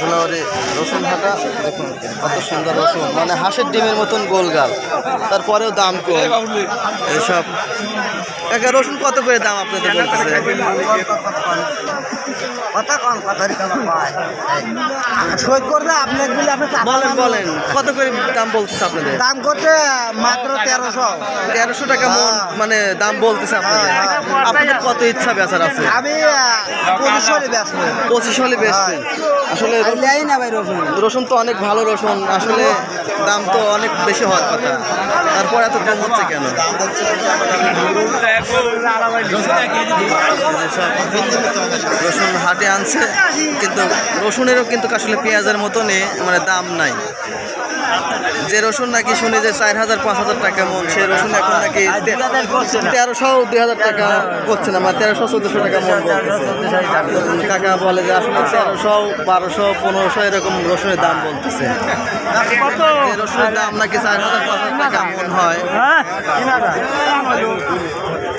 ধুলাবাড়ি রসুন দেখুন কত সুন্দর রসুন। মানে হাঁসের ডিমের মতন গোলগাল তারপরেও দাম কম। এইসব। একা রসুন কত করে দাম আপনাদের বলতেছে? কথা কম কত শোধ করবে আপনার বলে আপনি বলেন বলেন কত করে দাম বলতেছে আপনাদের? দাম করতে মাত্র তেরোশো। তেরোশো টাকা মানে দাম বলতেছে আপনাদের। আপনাদের কত ইচ্ছা বেচার আছে? আমি পঁচিশ হলে ব্যস্ত পঁচিশ হলে বেচবেন আসলে লেই না ভাই রসুন। রসুন তো অনেক ভালো রসুন আসলে দাম তো অনেক বেশি হওয়ার কথা। তারপর এত কম হচ্ছে কেন? রসুন হাটে আনছে কিন্তু রসুনেরও কিন্তু আসলে পেঁয়াজের মতনই মানে দাম নাই। যে রসুন নাকি শুনি যে চার হাজার পাঁচ হাজার টাকা মন সে রসুন এখন নাকি তেরোশো দুই হাজার টাকা করছে না মানে তেরোশো চোদ্দশো টাকা মন কাকা বলে যে আসলে তেরোশো বারোশো পনেরোশো এরকম রসুনের দাম বলতেছে। যে রসুনের দাম নাকি চার হাজার পাঁচ হাজার টাকা মন হয়।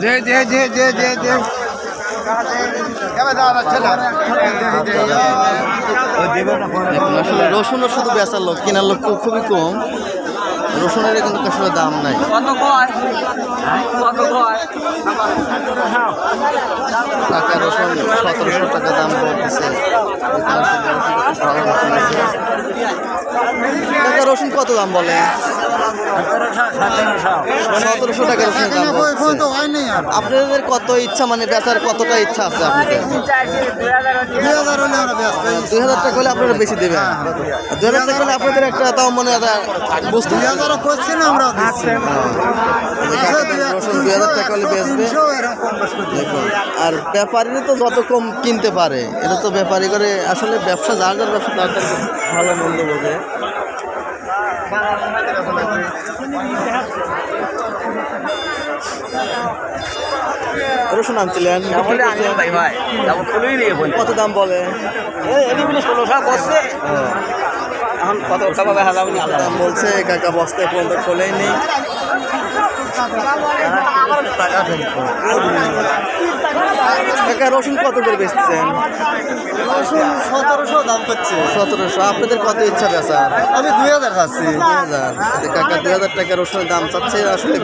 যে যে যে যে যে যে। শুধু বেচার লোক কেনার লোক খুব- খুবই কম। রসুনের কিন্তু আসলে দাম নাই। টাকা রসুন সতেরোশো টাকা দাম বলতেছে। আসলে রসুন কত রসুন রসুন দাম বলে? সতেরোশো টাকা দাম আর আপনাদের কত ইচ্ছা মানে বেচার কতটা ইচ্ছা আছে আপনাদের? দুই হাজার টাকা হলে আপনারা বেশি দেবেন। দুই হাজার টাকা হলে আপনাদের একটা তাও মনে বুঝতে হাজারও করছি না আমরা দুই হাজার টাকা হলে বেচবে। দেখুন আর ব্যাপারীরা তো যত কম কিনতে পারে এটা তো ব্যাপারী করে আসলে ব্যবসা যার যার ব্যবসা তার তার ভালো মন্দ বোঝে। রসুন আনছিলেন কত দাম বলে? কত দাম বলছে কাকা বস্তায় পর্যন্ত খোলেই নেই। কাকা রসুন কত করে বেচতেছেন? সতেরোশো দাম করছে। সতেরোশো আপনাদের কত ইচ্ছা বেচার? আমি দুই হাজার খাচ্ছি। দুই হাজার। কাকা দুই হাজার টাকা রসুনের দাম চাচ্ছে আসলে